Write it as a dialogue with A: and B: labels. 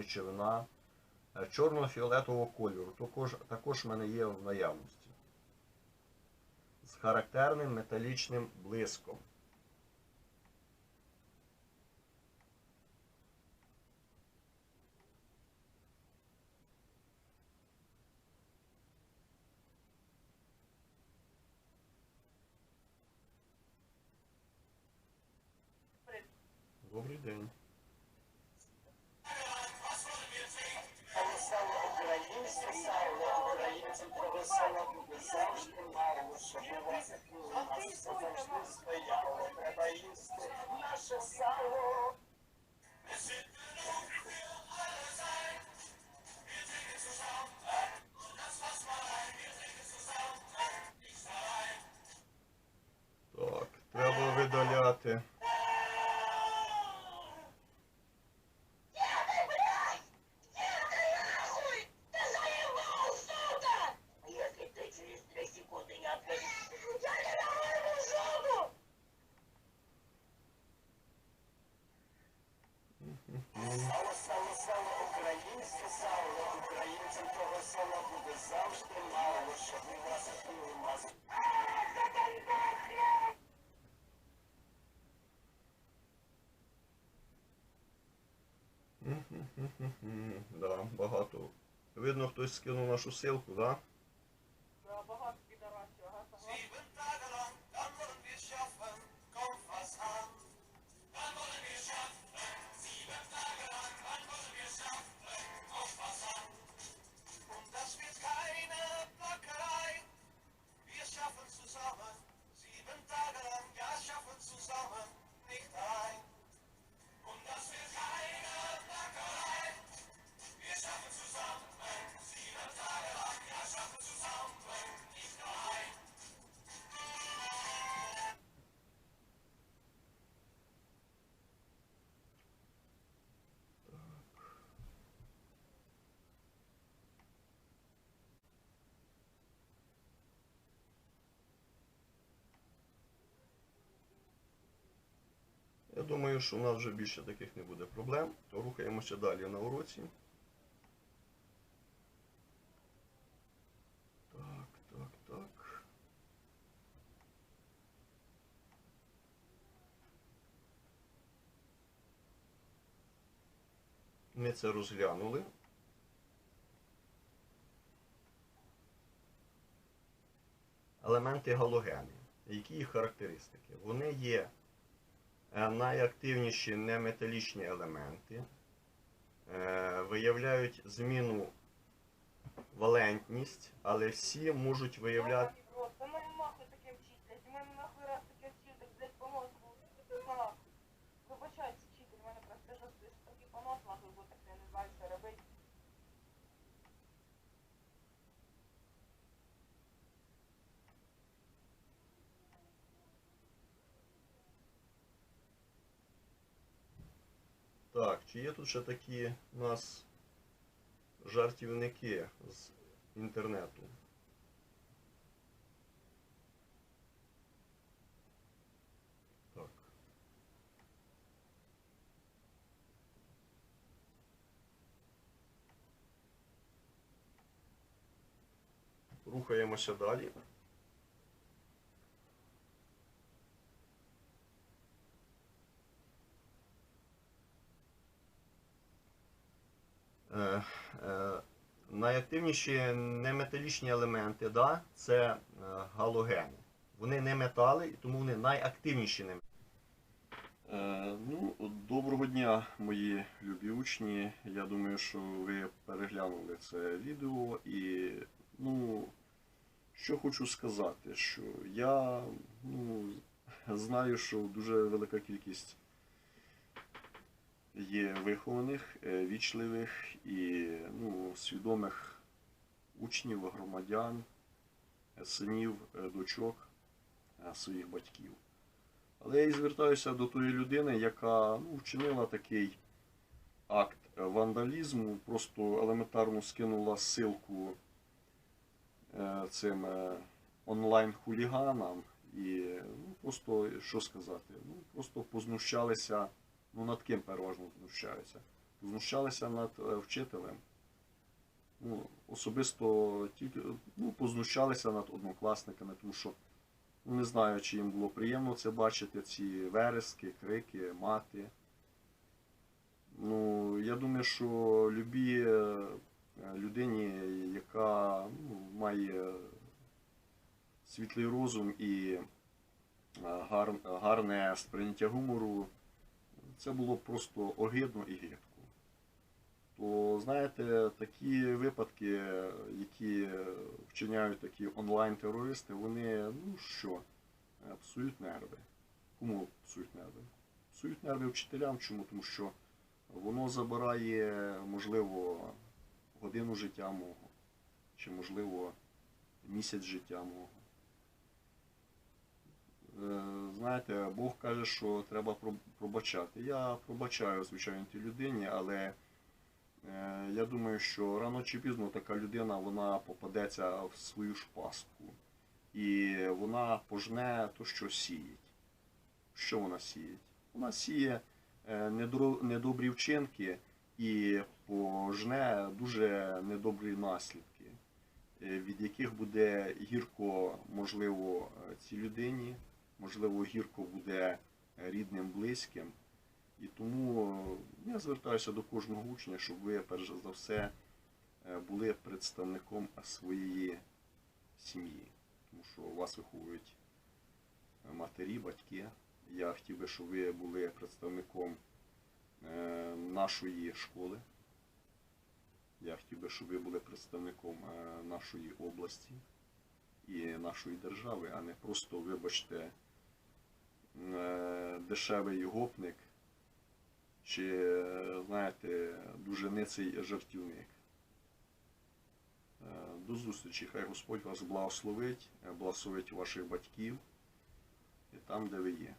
A: речовина е, чорно-фіолетового кольору. Також, також в мене є в наявності. З характерним металічним блиском. Добрий день. Да, багато. Видно, хтось скинув нашу силку, так?
B: Да,
A: думаю, що у нас вже більше таких не буде проблем, то рухаємося далі на уроці. Так, так, так. Ми це розглянули. Елементи галогени. Які їх характеристики? Вони є Найактивніші неметалічні елементи е, виявляють зміну валентність, але всі можуть виявляти.
B: Так,
A: чи є тут ще такі у нас жартівники з інтернету? Так. Рухаємося далі. Е, е, найактивніші неметалічні елементи, да, це е, галогени. Вони не метали, і тому вони найактивніші не Е, ну, доброго дня, мої любі учні. Я думаю, що ви переглянули це відео і ну, що хочу сказати, що я ну, знаю, що дуже велика кількість є вихованих, е, вічливих і ну, свідомих учнів, громадян, синів, е, дочок е, своїх батьків. Але я і звертаюся до тої людини, яка ну, вчинила такий акт вандалізму, просто елементарно скинула ссылку е, цим онлайн-хуліганам і ну, просто, що сказати, ну, просто познущалися, ну над ким переважно знущаються? Знущалися над е, вчителем. Ну, особисто тільки ну, познущалися над однокласниками, тому що ну, не знаю, чи їм було приємно це бачити, ці верески, крики, мати. Ну, я думаю, що любі е, людині, яка ну, має світлий розум і е, гар, гарне сприйняття гумору, це було просто огидно і гидко. То, знаєте, такі випадки, які вчиняють такі онлайн-терористи, вони, ну що, псують нерви. Кому псують нерви? Псують нерви вчителям. Чому? Тому що воно забирає, можливо, годину життя мого, чи, можливо, місяць життя мого. Е, Знаєте, Бог каже, що треба проб- пробачати. Я пробачаю, звичайно, тій людині, але е, я думаю, що рано чи пізно така людина вона попадеться в свою ж пастку. І вона пожне то, що сіють. Що вона сіє? Вона сіє е, недобрі вчинки і пожне дуже недобрі наслідки, від яких буде гірко, можливо, цій людині, можливо, гірко буде рідним, близьким. І тому е, я звертаюся до кожного учня, щоб ви, перш за все, е, були представником своєї сім'ї. Тому що вас виховують е, матері, батьки. Я хотів би, щоб ви були представником нашої школи. Я хотів би, щоб ви були представником нашої області і нашої держави, а не просто, вибачте, дешевий гопник чи, е, знаєте, дуже ниций жартівник. Е, До зустрічі. Хай Господь вас благословить, е, благословить ваших батьків і там, де ви є.